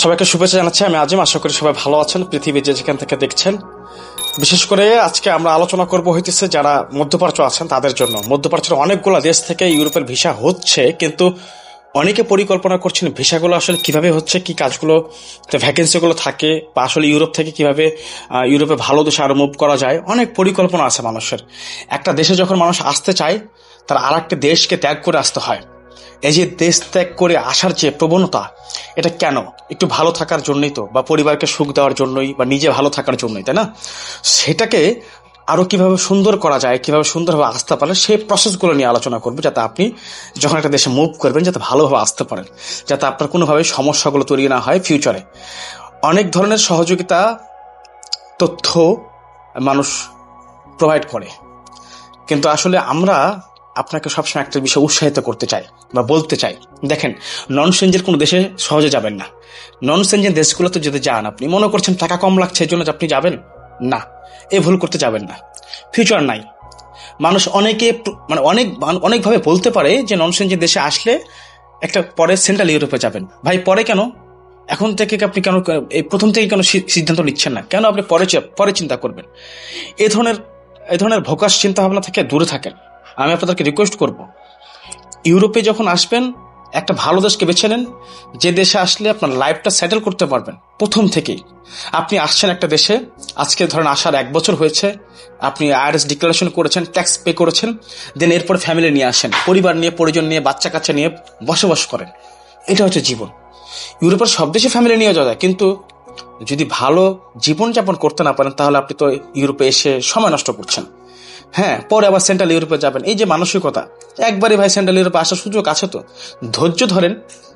সবাইকে শুভেচ্ছা জানাচ্ছি। আমি আজিম, আশা করি সবাই ভালো আছেন পৃথিবীর যে যেখান থেকে দেখছেন। বিশেষ করে আজকে আমরা আলোচনা করব হইতেছে যারা মধ্যপ্রাচ্য আছেন তাদের জন্য। মধ্যপ্রাচ্যের অনেকগুলো দেশ থেকে ইউরোপের ভিসা হচ্ছে, কিন্তু অনেকে পরিকল্পনা করছেন ভিসাগুলো আসলে কীভাবে হচ্ছে, কি কাজগুলো ভ্যাকেন্সিগুলো থাকে, বা আসলে ইউরোপ থেকে কীভাবে ইউরোপে ভালো দেশে আরও মুভ করা যায়। অনেক পরিকল্পনা আছে মানুষের। একটা দেশে যখন মানুষ আসতে চায়, তার আর দেশকে ত্যাগ করে আসতে হয়। এই যে দেশ ত্যাগ করে আসার যে প্রবণতা, এটা কেন? একটু ভালো থাকার জন্যই তো, বা পরিবারকে সুখ দেওয়ার জন্যই, বা নিজে ভালো থাকার জন্যই, তাই না? সেটাকে আরও কীভাবে সুন্দর করা যায়, কীভাবে সুন্দরভাবে আসতে পারে, সেই প্রসেসগুলো নিয়ে আলোচনা করব, যাতে আপনি যখন একটা দেশে মুভ করবেন, যাতে ভালোভাবে আসতে পারেন, যাতে আপনার কোনোভাবে সমস্যাগুলো তৈরি না হয় ফিউচারে অনেক ধরনের সহযোগিতা, তথ্য মানুষ প্রোভাইড করে। কিন্তু আসলে আমরা আপনাকে সবসময় একটা বিষয় উৎসাহিত করতে চাই বা বলতে চাই। দেখেন নন সেঞ্জের কোনো দেশে সহজে যাবেন না। নন সেঞ্জের দেশগুলোতে যদি যান আপনি, মনে করছেন টাকা কম লাগছে, এই জন্য আপনি যাবেন? না, এ ভুল করতে যাবেন না। ফিউচার নাই। মানুষ অনেকে মানে অনেক অনেকভাবে বলতে পারে যে নন সেঞ্জের দেশে আসলে একটা পরে সেন্ট্রাল ইউরোপে যাবেন। ভাই, পরে কেন? এখন থেকে আপনি কেন, এই প্রথম থেকে কেন সিদ্ধান্ত নিচ্ছেন না? কেন আপনি পরে পরে চিন্তা করবেন? এ ধরনের এ ধরনের ভোকাস চিন্তা ভাবনা থেকে দূরে থাকেন। আমি আপনাদেরকে রিকোয়েস্ট করব। ইউরোপে যখন আসবেন, একটা ভালো দেশকে বেছে নেন, যে দেশে আসলে আপনার লাইফটা সেটেল করতে পারবেন, প্রথম থেকেই। আপনি আসছেন একটা দেশে, আজকে ধরেন আসার এক বছর হয়েছে, আপনি আইআরএস ডিক্লারেশন করেছেন ট্যাক্স পে করেছেন দেন এরপর ফ্যামিলি নিয়ে আসেন, পরিবার নিয়ে, পরিজন নিয়ে বাচ্চা কাচ্চা নিয়ে বসবাস করেন। এটা হচ্ছে জীবন। ইউরোপের সব দেশে ফ্যামিলি নিয়ে যাওয়া যায়, কিন্তু যদি ভালো জীবনযাপন করতে না পারেন, তাহলে আপনি তো ইউরোপে এসে সময় নষ্ট করছেন। হ্যাঁ পরে আবার সেন্ট্রাল ইউরোপে যাবেন। এই যে মানসিকতা, একবারই ভাই সেন্ট্রাল ইউরোপে আসার সুযোগ আছে তো? ধৈর্য ধরেন,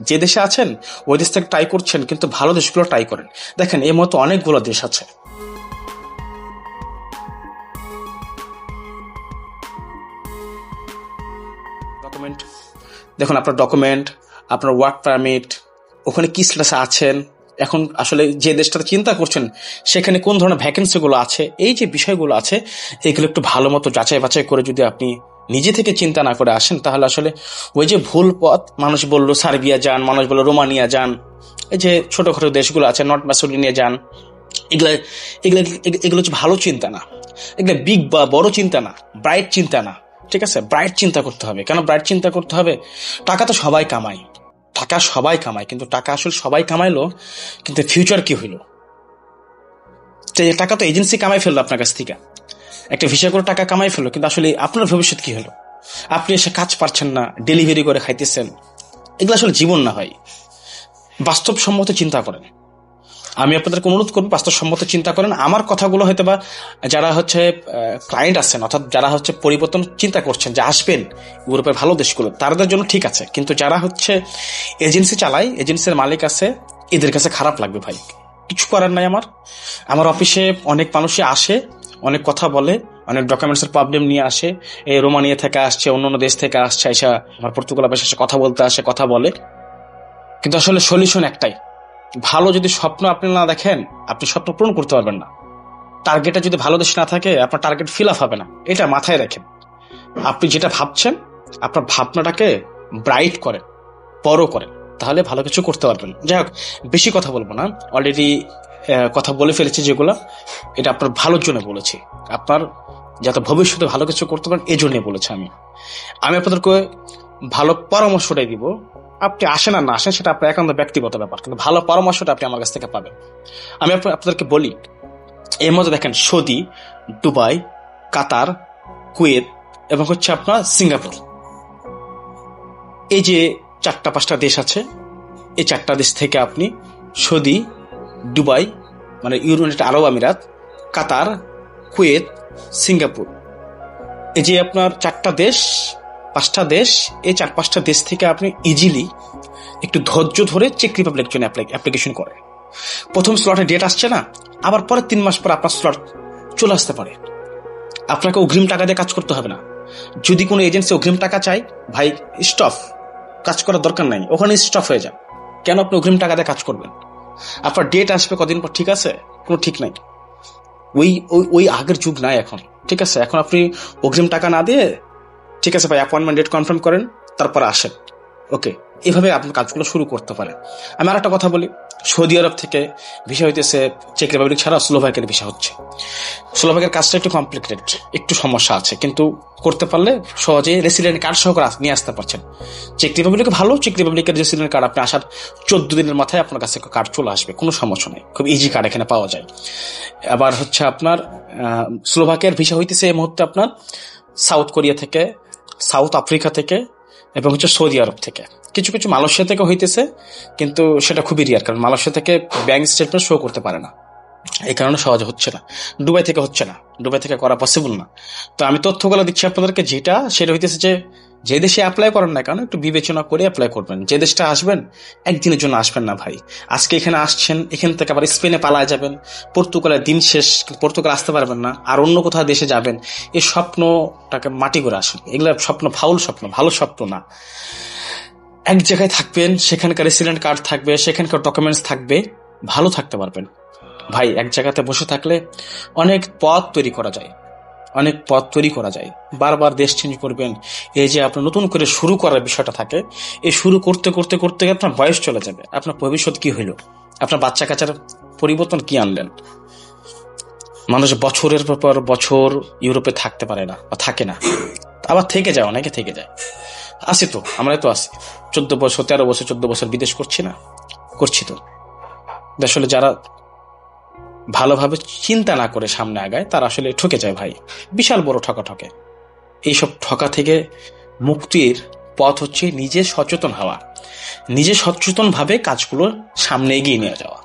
যে দেশে আছেন, ওই দেশ থেকে ট্রাই করছেন, কিন্তু ভালো দেশগুলো ট্রাই করেন। দেখেন এর মতো অনেকগুলো দেশ আছে। ডকুমেন্ট দেখুন, আপনার ডকুমেন্ট আপনার ওয়ার্ক পারমিট ওখানে কি স্ট্যাটাসে আছেন এখন আসলে যে দেশটাতে চিন্তা করছেন, সেখানে কোন ধরনের ভ্যাকেন্সিগুলো আছে, এই যে বিষয়গুলো আছে, এগুলো একটু ভালো মতো যাচাই বাছাই করে যদি আপনি নিজে থেকে চিন্তা না করে আসেন, তাহলে আসলে ওই যে ভুল পথ, মানুষ বলল সার্বিয়া যান, মানুষ বলল রোমানিয়া যান, এই যে ছোটখাটো দেশগুলো আছে, নর্থ ম্যাসোডিনিয়া যান, এগুলো এগুলো এগুলো হচ্ছে ভালো চিন্তা না। এগুলো বিগ বা বড় চিন্তা না ব্রাইট চিন্তা না, ঠিক আছে? ব্রাইট চিন্তা করতে হবে। কেন ব্রাইট চিন্তা করতে হবে? টাকা তো সবাই কামায়। টাকা সবাই কামায়, কিন্তু টাকা আসলে সবাই কামাইলো, কিন্তু ফিউচার কি হইল? টাকা তো এজেন্সি কামাই ফেলল আপনার কাছ থেকে। একটা ভিসা করে টাকা কামাই ফেলল, কিন্তু আসলে আপনার ভবিষ্যৎ কি হলো আপনি এসে কাজ পারছেন না ডেলিভারি করে খাইতেছেন, এগুলো আসলে জীবন না হয়। বাস্তবসম্মত চিন্তা করেন। আমি আপনাদেরকে অনুরোধ করব বাস্তবসম্মত চিন্তা করেন। আমার কথাগুলো হয়তো বা যারা হচ্ছে ক্লায়েন্ট আছেন, অর্থাৎ যারা হচ্ছে পরিবর্তন চিন্তা করছেন, যে আসবেন ইউরোপের ভালো দেশগুলো, তাদের জন্য ঠিক আছে। কিন্তু যারা হচ্ছে এজেন্সি চালায় এজেন্সির মালিক আছে, এদের কাছে খারাপ লাগবে ভাই। কিছু করার নাই আমার। আমার অফিসে অনেক মানুষই আসে, অনেক কথা বলে, অনেক ডকুমেন্টসের প্রবলেম নিয়ে আসে। এই রোমানিয়া থেকে আসছে, অন্য অন্য দেশ থেকে আসছে, এসে আমার পর্তুগাল এসে কথা বলতে আসে, কথা বলে। কিন্তু আসলে সলিউশন একটাই। ভালো যদি স্বপ্ন আপনি না দেখেন, আপনি স্বপ্ন পূরণ করতে পারবেন না। টার্গেটে যদি ভালো দেশ না থাকে, আপনার টার্গেট ফিল আপ হবে না। এটা মাথায় রাখেন। আপনি যেটা ভাবছেন, আপনার ভাবনাটাকে ব্রাইট করেন, বড় করেন। তাহলে ভালো কিছু করতে পারবেন। যাই হোক, বেশি কথা বলব না। অলরেডি কথা বলে ফেলেছি যেগুলো। এটা আপনার ভালোর জন্য বলেছি। আপনার যাতে ভবিষ্যতে ভালো কিছু করতে পারেন এই জন্যই বলেছি আমি। আমি আপনাদেরকে ভালো পরামর্শটাই দিব। আপনি আসেন আর না আসেন, সেটা আপনার একান্ত ব্যক্তিগত ব্যাপার, কিন্তু ভালো পরামর্শটা আপনি আমার কাছ থেকে পাবেন। আমি আপনাদেরকে বলি, এর মধ্যে দেখেন, সৌদি, দুবাই, কাতার, কুয়েত এবং হচ্ছে আপনার সিঙ্গাপুর। এই যে চারটা, পাঁচটা দেশ আছে, এই চারটা দেশ থেকে আপনি সৌদি, দুবাই মানে ইউনাইটেড আরব আমিরাত, কাতার, কুয়েত, সিঙ্গাপুর। এই যে আপনার চারটা দেশ পাঁচটা দেশ, এই চার পাঁচটা দেশ থেকে আপনি ইজিলি একটু ধৈর্য ধরে চেক রিপাবলিক জন্য অ্যাপ্লিকেশন করে। প্রথম স্লটে ডেট আসছে না, আবার পরে তিন মাস পর আপনার স্লট চলে আসতে পারে। আপনাকে অগ্রিম টাকা দিয়ে কাজ করতে হবে না। যদি কোনো এজেন্সি অগ্রিম টাকা চাই ভাই স্টপ কাজ করার দরকার নাই, ওখানে স্টপ হয়ে যান। কেন আপনি অগ্রিম টাকা দিয়ে কাজ করবেন? আপনার ডেট আসবে কদিন পর, ঠিক আছে? কোনো ঠিক নাই। ওই ওই ওই আগের যুগ নাই এখন, ঠিক আছে? এখন আপনি অগ্রিম টাকা না দিয়ে ঠিক আছে ভাই অ্যাপয়েন্টমেন্ট ডেট কনফার্ম করেন, তারপর আসেন। ওকে এভাবে আপনি কাজগুলো শুরু করতে পারেন। আমি আর একটা কথা বলি, সৌদি আরব থেকে ভিসা হইতেছে চেক রিপাবলিক ছাড়া স্লোভাকের ভিসা হচ্ছে। স্লোভাকের কাজটা একটু কমপ্লিকেটেড একটু সমস্যা আছে, কিন্তু করতে পারলে সহজে রেসিডেন্ট কার্ড সহ নিয়ে আসতে পারছেন। চেক রিপাবলিক ভালো চেক রিপাবলিকের রেসিডেন্ট কার্ড আপনি আসার চোদ্দ দিনের মাথায় আপনার কাছে কার্ড চলে আসবে, কোনো সমস্যা নেই, খুব ইজি কার্ড এখানে পাওয়া যায়। আবার হচ্ছে আপনার স্লোভাকের ভিসা হইতেছে এই মুহূর্তে আপনার সাউথ কোরিয়া থেকে সাউথ আফ্রিকা থেকে এবং হচ্ছে সৌদি আরব থেকে। কিছু কিছু মালয়েশিয়া থেকে হইতেছে, কিন্তু সেটা খুবই রিয়ার কারণ মালয়েশিয়া থেকে ব্যাংক স্টেটমেন্ট শো করতে পারে না। এই কারণে সহজ হচ্ছে না। ডুবাই থেকে হচ্ছে না। ডুবাই থেকে করা পসিবল না। তো আমি তথ্যগুলো দিচ্ছি আপনাদেরকে, যেটা সেটা হইতেছে যে যে দেশে অ্যাপ্লাই করেন না কেন একটু বিবেচনা করে অ্যাপ্লাই করবেন। যে দেশটা আসবেন, একদিনের জন্য আসবেন না ভাই। আজকে এখানে আসছেন, এখান থেকে আবার স্পেনে পালায় যাবেন, পর্তুগালের দিন শেষ, পর্তুগাল আসতে পারবেন না, আর অন্য কোথাও দেশে যাবেন এই স্বপ্নটাকে মাটি করে আসেন। এগুলো স্বপ্ন ফাউল স্বপ্ন, ভালো স্বপ্ন না। এক জায়গায় থাকবেন, সেখানকার রেসিডেন্ট কার্ড থাকবে, সেখানকার ডকুমেন্টস থাকবে, ভালো থাকতে পারবেন। ভাই, এক জায়গাতে বসে থাকলে অনেক পথ তৈরি করা যায়। অনেক পথ তৈরি করা যায়। বারবার দেশ চেঞ্জ করবেন। এই যে আপনার নতুন করে শুরু করার বিষয়টা থাকে, এই শুরু করতে করতে করতে আপনার বয়স চলে যাবে। আপনার ভবিষ্যৎ কি হইল? আপনার বাচ্চা কাচ্চার পরিবর্তন কি আনলেন? মানুষ বছরের পর বছর ইউরোপে থাকতে পারে না বা থাকে না। আবার থেকে যায়, অনেকে থেকে যায়। আসি তো আমরা তো আসি চোদ্দ বছর, তেরো বছর, চোদ্দ বছর বিদেশ করছি না। করছি তো। আসলে যারা ভালোভাবে চিন্তা না করে সামনে আগায়, তারা আসলে ঠকে যায় ভাই। বিশাল বড় ঠকা ঠকে এইসব ঠকা থেকে মুক্তির পথ হচ্ছে নিজে সচেতন হওয়া। নিজে সচেতন ভাবে কাজগুলো সামনে এগিয়ে নিয়ে যাওয়া।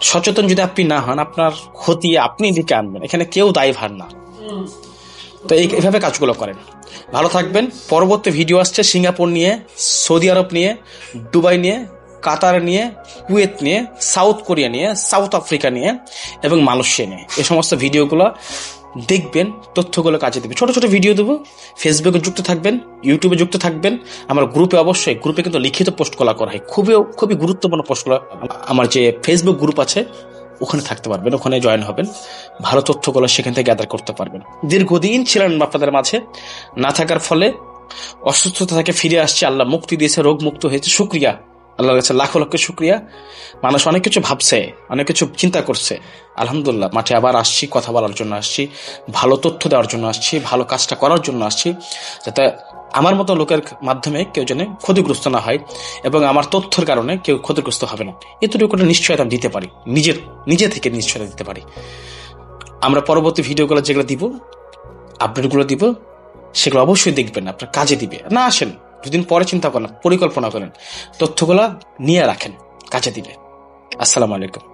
সচেতন যদি আপনি না হন, আপনার ক্ষতি আপনি দিকে আনবেন। এখানে কেউ দায়ভার না। তো এই এইভাবে কাজগুলো করেন। ভালো থাকবেন। পরবর্তী ভিডিও আসছে সিঙ্গাপুর নিয়ে, সৌদি আরব নিয়ে, দুবাই নিয়ে কাতার নিয়ে, কুয়েত নিয়ে, সাউথ কোরিয়া নিয়ে, সাউথ আফ্রিকা নিয়ে এবং মালয়েশিয়া নিয়ে। এই সমস্ত ভিডিওগুলো দেখবেন, তথ্যগুলো কাজে দেবে। ছোট ছোট ভিডিও দেবো। ফেসবুকে যুক্ত থাকবেন ইউটিউবে যুক্ত থাকবেন। আমার গ্রুপে অবশ্যই, গ্রুপে কিন্তু লিখিত পোস্টগুলো করা হয়। খুবই খুবই গুরুত্বপূর্ণ পোস্টগুলো আমার যে ফেসবুক গ্রুপ আছে, ওখানে থাকতে পারবেন, ওখানে জয়েন হবেন। ভালো তথ্যগুলো সেখান থেকে গ্যাদার করতে পারবেন। দীর্ঘদিন ছিলেন আপনাদের মাঝে, না থাকার ফলে অসুস্থতা থেকে ফিরে আসছে, আল্লাহ মুক্তি দিয়েছে, রোগ মুক্ত হয়েছে। শুক্রিয়া। আল্লাহর কাছে লাখো লক্ষ শুক্রিয়া। মানুষ অনেক কিছু ভাবছে, অনেক কিছু চিন্তা করছে। আলহামদুলিল্লাহ, মাঠে আবার আসছি, কথা বলার জন্য আসছি, ভালো তথ্য দেওয়ার জন্য আসছি, ভালো কাজটা করার জন্য আসছি, যাতে আমার মতো লোকের মাধ্যমে কেউ যেন ক্ষতিগ্রস্ত না হয় এবং আমার তথ্যের কারণে কেউ ক্ষতিগ্রস্ত হবে না। এতটুকু নিশ্চয়তা দিতে পারি, নিজের, নিজে থেকে নিশ্চয়তা দিতে পারি। আমরা পরবর্তী ভিডিওগুলো যেগুলো দিব আপডেটগুলো দিব, সেগুলো অবশ্যই দেখবেন, আপনার কাজে দিবে। না আসেন দুদিন পরে চিন্তা করলেন পরিকল্পনা করেন তথ্যগুলা নিয়ে রাখেন কাছে দিবে আসসালামু আলাইকুম।